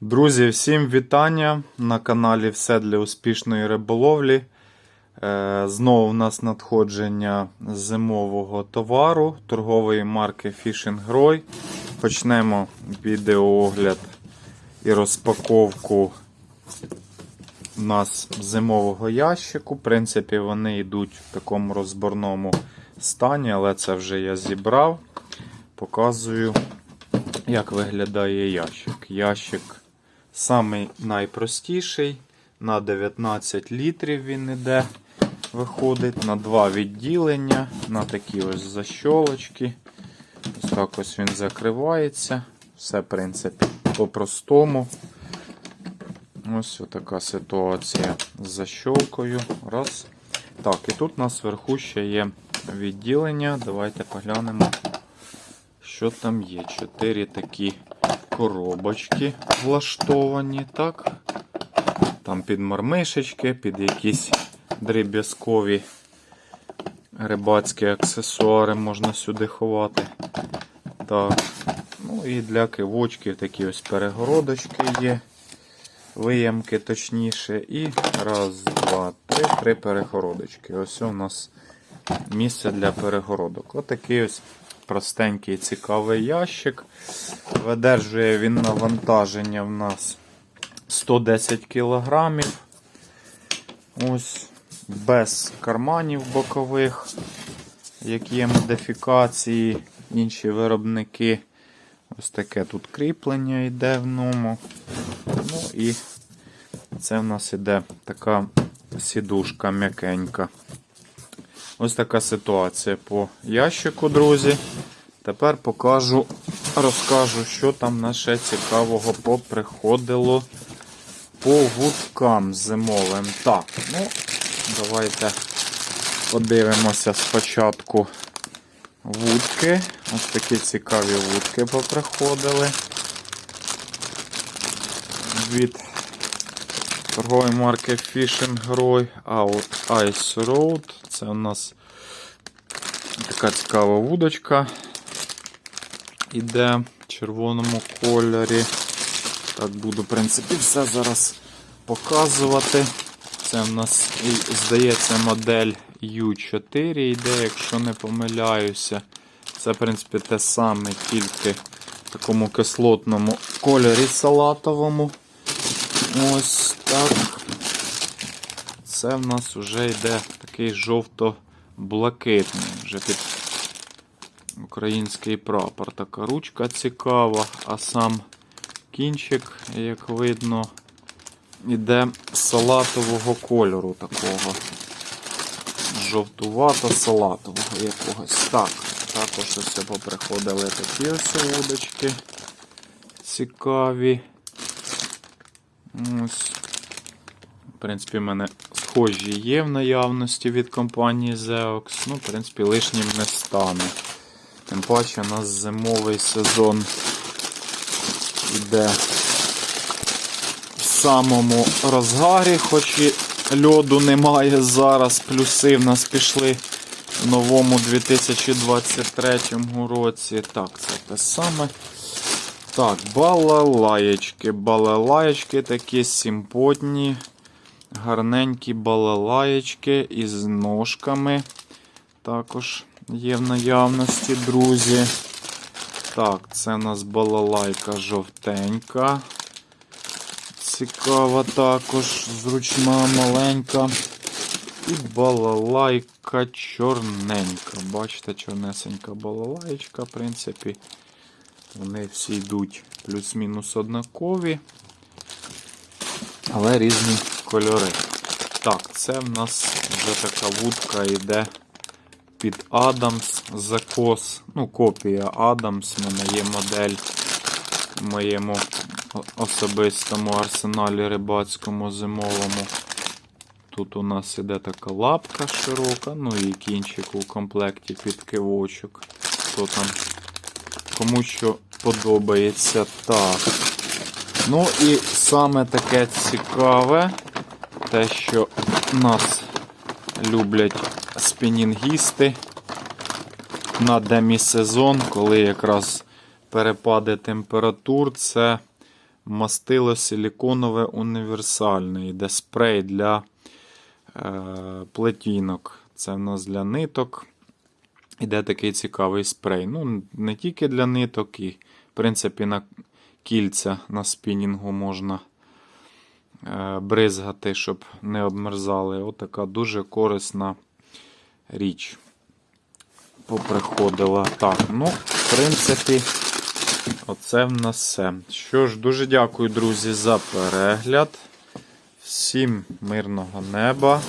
Друзі, всім вітання на каналі Все для успішної риболовлі. Е, Знову в нас надходження зимового товару торгової марки Fishing Roy. Почнемо відеоогляд і розпаковку у нас зимового ящику. В принципі, вони йдуть в такому розборному стані, але це вже я зібрав. Показую, як виглядає ящик. Ящик самий найпростіший. На 19 літрів він іде, виходить, на два відділення, на такі ось защолочки. Ось так ось він закривається. Все, в принципі, по-простому. Ось така ситуація з защолкою. Раз. Так, і тут у нас вверху ще є відділення. Давайте поглянемо, що там є. Чотири такі коробочки влаштовані, так? Там під мармишечки, під якісь дріб'язкові рибацькі аксесуари можна сюди ховати. Так. Ну і для кивочків такі ось перегородочки є. Виямки точніше. І раз, два, три, три перегородочки. Ось у нас місце для перегородок. Отакий ось простенький цікавий ящик. Видержує він навантаження в нас 110 кг. Ось без карманів бокових, як є модифікації, інші виробники. Ось таке тут кріплення йде в ньому. Ну і це в нас іде така сідушка м'якенька. Ось така ситуація по ящику, друзі. Тепер покажу, розкажу, що там наше цікавого поприходило по вудкам зимовим. Так, ну, давайте подивимося спочатку вудки. Ось такі цікаві вудки поприходили. Від торгової марки Fishing Roy Out Ice Road. Це у нас така цікава вудочка. Іде в червоному кольорі. Так, буду, в принципі, все зараз показувати. Це в нас, здається, модель U4 йде, якщо не помиляюся. Це, в принципі, те саме, тільки в такому кислотному кольорі салатовому. Ось так. Це в нас вже йде такий жовто-блакитний. Вже під український прапор. Така ручка цікава, а сам кінчик, як видно, іде салатового кольору такого. Жовтувато-салатового якогось. Так, також ось поприходили такі ось вудочки цікаві. Ось. В принципі, в мене схожі є в наявності від компанії Zeox. Ну, в принципі, лишнім не стане. Тим паче у нас зимовий сезон йде в самому розгарі, хоч і льоду немає зараз. Плюси в нас пішли в новому 2023 році. Так, це те саме. Так, балалаєчки. Балалаєчки такі симпотні, гарненькі балалаєчки із ножками. Також є в наявності, друзі. Так, це у нас балалайка жовтенька. Цікава також, зручна, маленька. І балалайка чорненька. Бачите, чорнесенька балалаєчка, в принципі. Вони всі йдуть плюс-мінус однакові, але різні кольори. Так, це в нас вже така вудка йде під Адамс закос. Ну, копія Адамс. У мене є модель в моєму особистому арсеналі рибацькому зимовому. Тут у нас іде така лапка широка, ну і кінчик у комплекті під кивочок. Хто там кому що подобається. Так. Ну і саме таке цікаве, те, що нас люблять спінінгісти на демісезон, коли якраз перепади температур, це мастило силіконове універсальне. Йде спрей для е, плетінок. Це в нас для ниток. Іде такий цікавий спрей. Ну, не тільки для ниток, і, в принципі, на кільця на спінінгу можна е, бризгати, щоб не обмерзали. Отака дуже корисна річ. Поприходила. Так, ну, в принципі, оце в нас все. Що ж, дуже дякую, друзі, за перегляд. Всім мирного неба.